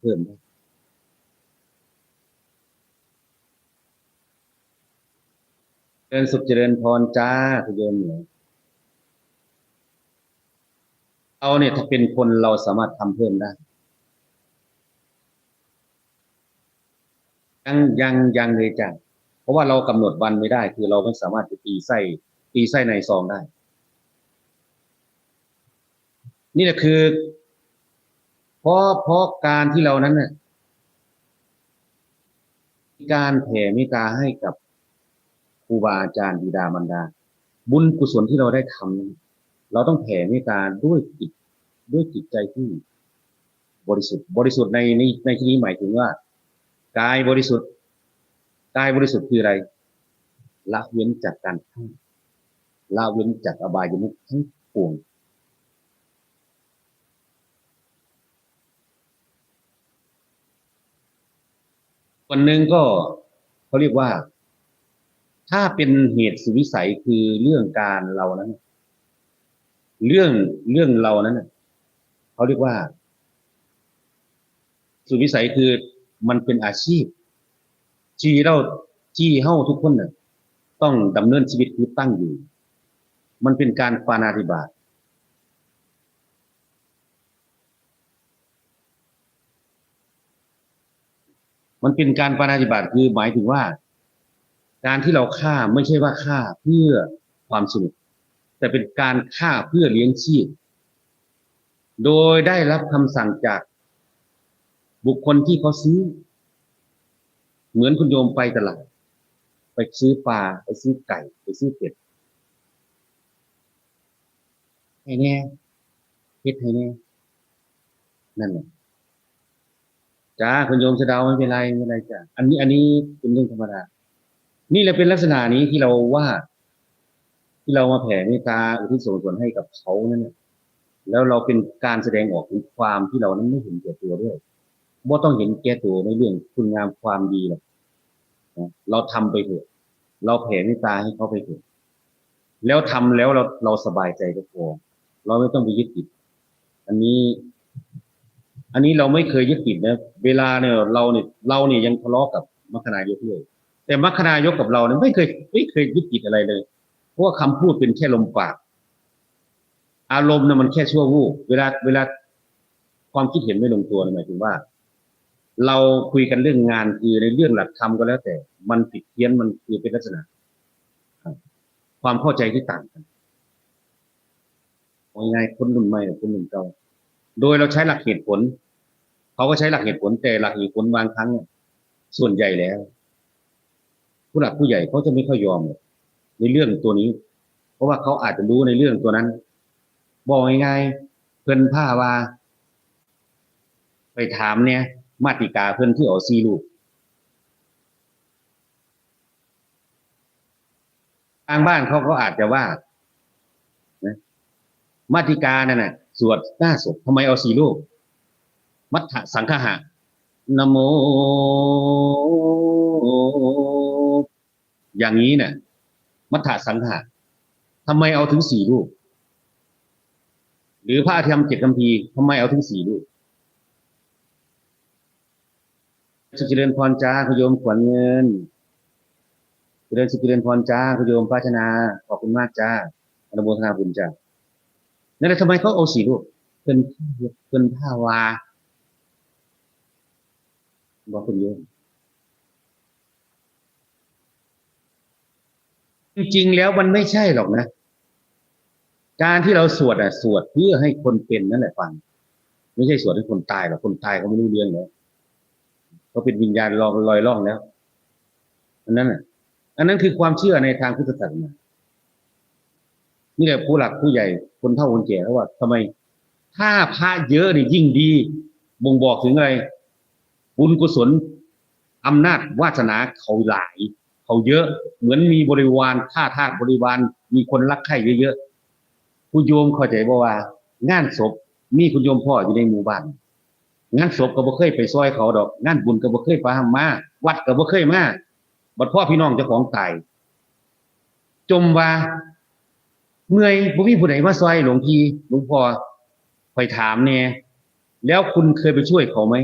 เพิ่มได้เจริญสุขเจริญพรจ้าคุณโยมเหนือเราเนี่ยถ้าเป็นคนเราสามารถทำเพิ่มได้ ยังยังยังเลยจ้ะเพราะว่าเรากำหนดวันไม่ได้ คือเราไม่สามารถจะตีไส้ตีไส้ในซองได้ นี่แหละคือ เพราะเพราะการที่เรานั้นเนี่ยมีการแผ่เมตตาให้กับครูบาอาจารย์บิดามารดา บุญกุศลที่เราได้ทำเราต้องแผ่เมตตาด้วยจิตด้วยจิตใจที่บริสุทธิ์ บริสุทธิ์ในในในที่นี้หมายถึงว่ากายบริสุทธิ์กายบริสุทธิ์คืออะไรละเว้นจากการฆ่าละเว้นจากอบายมุขทั้งปวง วันหนึ่งก็เขาเรียกว่า ถ้าเป็นเหตุสุวิสัยคือเรื่องการเรานั้น เรื่องเรื่องเรานั้นเขาเรียกว่า สุวิสัยคือมันเป็นอาชีพที่เราที่เฮ้าทุกคนน่ะต้องดำเนินชีวิตคือตั้งอยู่ มันเป็นการปานาธิบาต มันเป็นการปานาธิบาตคือหมายถึงว่า การที่เราฆ่าไม่ใช่ว่าฆ่าเพื่อความสนุก แต่เป็นการฆ่าเพื่อเลี้ยงชีพ โดยได้รับคำสั่งจากบุคคลที่เขาซื้อ เหมือนคุณโยมไปตลาด ไปซื้อปลาไปซื้อไก่ ไปซื้อเป็ดให้แน่เฮ็ดให้แน่นั่นแหละ จ้าคุณโยมสะเดาไม่เป็นไรไม่เป็นไรจ้าอันนี้อันนี้เป็นเรื่องธรรมดา นี่แหละเป็นลักษณะนี้ที่เราว่า ที่เรามาแผ่เมตตาอุทิศส่วนส่วนให้กับเขานั่นเนี่ยแล้วเราเป็นการแสดงออกถึงความที่เรานั้นไม่เห็นแก่ตัวด้วยบ่าต้องเห็นแก่ตัวในเรื่องคุณงามความดีหรอกเราทำไปเถอะ เราแผ่เมตตาให้เขาไปเถอะแล้วทำแล้วเราเราสบายใจก็พอเราไม่ต้องไปยึดติด อันนี้ อันนี้เราไม่เคยยึดติดนะเวลาเนี่ยเราเนี่ยเราเนี่ยยังทะเลาะกับมัคคณายกเลยแต่มัคคณายกกับเราเนี่ยไม่เคยไม่เคยยึดติดอะไรเลย เพราะว่าคำพูดเป็นแค่ลมปาก อารมณ์น่ะมันแค่ชั่ววูบเวลาเวลาความคิดเห็นไม่ลงตัวหมายถึงว่า เราคุยกันเรื่องงานคือในเรื่องหลักธรรมก็แล้วแต่ มันผิดเพี้ยนมันคือเป็นลักษณะความเข้าใจที่ต่างกันว่ายังไงคนรุ่นใหม่กับคนรุ่นเก่า โดยเราใช้หลักเหตุผลเขาก็ใช้หลักเหตุผลแต่หลักเหตุผลบางครั้งส่วนใหญ่แล้ว ผู้หลักผู้ใหญ่เขาจะไม่ค่อยยอมในเรื่องตัวนี้ เพราะว่าเขาอาจจะรู้ในเรื่องตัวนั้น บอกง่ายๆเพิ่นผ้าว่าไปถามเนี่ย มาติกาเพิ่นที่เอซีลูกทางบ้านเขาก็อาจจะว่านะมาติกานั่นน่ะ สวดหน้าศพทำไมเอาสี่ลูก มัทธสังฆะนะโม อย่างนี้เนี่ยมัทธสังฆะทำไมเอาถึงสี่ลูก หรือพระธรรมเจ็ดคำพีทำไมเอาถึงสี่ลูกสุขเริญพรจ้าคุณโยมขวัญเงินเจริญสุขเริญพรจ้าคุณโยมพัฒนาขอบคุณมากจ้าอนุโมทนาบุญจ้า นั่นแหละทำไมเขาเอาสีลูกเป็นเป็นท่าวาบอกคุณโยมจริงๆแล้วมันไม่ใช่หรอกนะ การที่เราสวดอะ สวดเพื่อให้คนเป็นนั่นแหละฟัง ไม่ใช่สวดให้คนตายหรอกคนตายเขาไม่รู้เรื่องแล้วเขาเป็นวิญญาณลอยล่องแล้วอันนั้นอะ อันนั้นคือความเชื่อในทางพุทธศาสนา นี่แหละผู้หลักผู้ใหญ่คนเฒ่าคนแก่เขาว่าทำไม ถ้าพระเยอะนี่ยิ่งดีบ่งบอกถึงอะไรบุญกุศลอำนาจวาสนาเขาหลาย เขาเยอะเหมือนมีบริวารท่าทางบริวารมีคนรักใคร่เยอะๆคุณโยมเข้าใจบ่ว่า งานศพมีคุณโยมพ่ออยู่ในหมู่บ้านงานศพก็บ่เคยไปซอยเขาดอก งานบุญก็บ่เคยไปหามาวัดก็บ่เคยมาบัดพ่อพี่น้องเจ้าของตายจมว่า เมื่อยบ่มีผู้ใดมาซอยหลวงพี่หลวงพ่อคอยถามเนี่ยแล้วคุณเคยไปช่วยเขาไหม